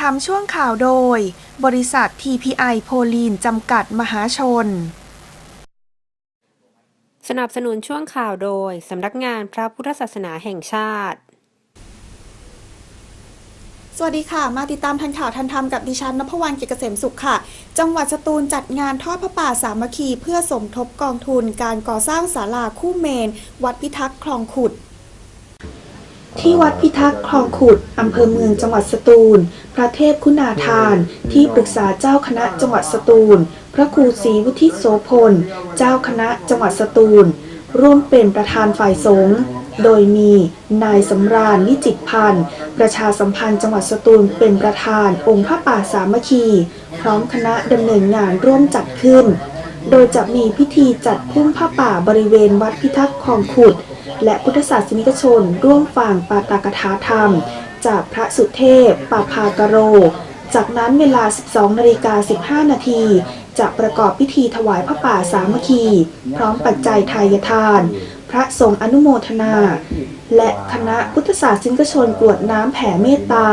ทำช่วงข่าวโดย บริษัท TPI โพลีนจำกัดมหาชน สนับสนุนช่วงข่าวโดย สำนักงานพระพุทธศาสนาแห่งชาติ สวัสดีค่ะ มาติดตามทันข่าวทันธรรมกับดิฉันนพวรรณเกียรติเกษมสุขค่ะ จังหวัดสตูลจัดงานทอดพระป่าสามัคคีเพื่อสมทบกองทุนการก่อสร้างศาลาคู่เมน วัดพิทักษ์คลองขุดที่วัดพิทักษ์คลองขุด อำเภอเมืองจังหวัดสตูลพ ระเทพคุณาทาน ที่ปรึกษาเจ้าคณะจังหวัดสตูล พระครูศรีวุฒิโสพล เจ้าคณะจังหวัดสตูล ร่วมเป็นประธานฝ่ายสงฆ์โดยมีนายสำราญวิจิตรพันธ์ ประชาสัมพันธ์จังหวัดสตูลเป็นประธานองค์พระป่าสามัคคี พร้อมคณะดำเนินงานร่วมจัดขึ้น โดยจะมีพิธีจัดพุ่มผ้าป่าบริเวณวัดพิทักษ์คลองขุด และพุทธศาสนิกชนร่วมฟังปาตากถาธรรม จากพระสุเทพปาพากโร จากนั้นเวลา 12นาฬิกา15 นาทีจะประกอบพิธีถวายพระป่าสามัคคี พร้อมปัจจัยทายทาน พระสงฆ์อนุโมทนา และคณะพุทธศาสนิกชนกรวดน้ำแผ่เมตตา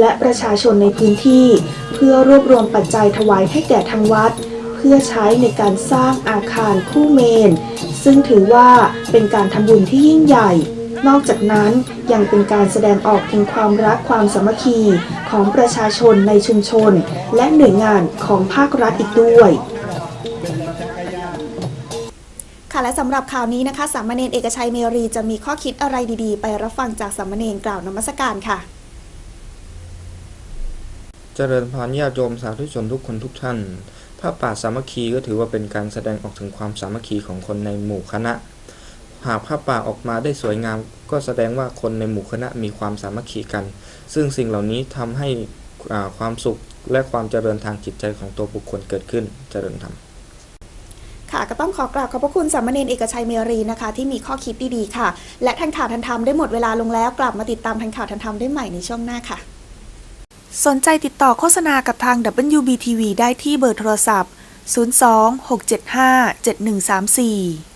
และประชาชนในพื้นที่ เพื่อรวบรวมปัจจัยถวายให้แก่ทางวัด เพื่อใช้ในการสร้างอาคารคู่เมน ซึ่งถือว่าเป็นการทำบุญที่ยิ่งใหญ่ นอกจากนั้นยังเป็นการแสดงออกถึงความรักความสามัคคีของประชาชนในชุมชน และหน่วยงานของภาครัฐอีกด้วยค่ะและสำหรับข่าวนี้นะคะสามเณรเอกชัยเมรีจะมีข้อคิดอะไรดีๆ ไปรับฟังจากสามเณรกล่าวนมัสการค่ะ เจริญพรญาติโยมสาธุชนทุกคนทุกท่าน ผ้าป่าสามัคคีก็ถือว่าเป็นการแสดงออกถึงความสามัคคีของคนในหมู่คณะ หากผ้าป่าออกมาได้สวยงาม ก็แสดงว่าคนในหมู่คณะมีความสามัคคีกัน ซึ่งสิ่งเหล่านี้ทำให้ความสุขและความเจริญทางจิตใจของตัวบุคคลเกิดขึ้นเจริญธรรมค่ะก็ต้องขอกราบขอบพระคุณสามเณรเอกชัยเมรีนะคะ ที่มีข้อคิดดีๆค่ะ และทันข่าวทันธรรมได้หมดเวลาลงแล้วกลับมาติดตามทันข่าวทันธรรมได้ใหม่ในช่วงหน้าค่ะ สนใจติดต่อโฆษณากับทาง WBTV ได้ที่เบอร์โทรศัพท์ 02 675 7134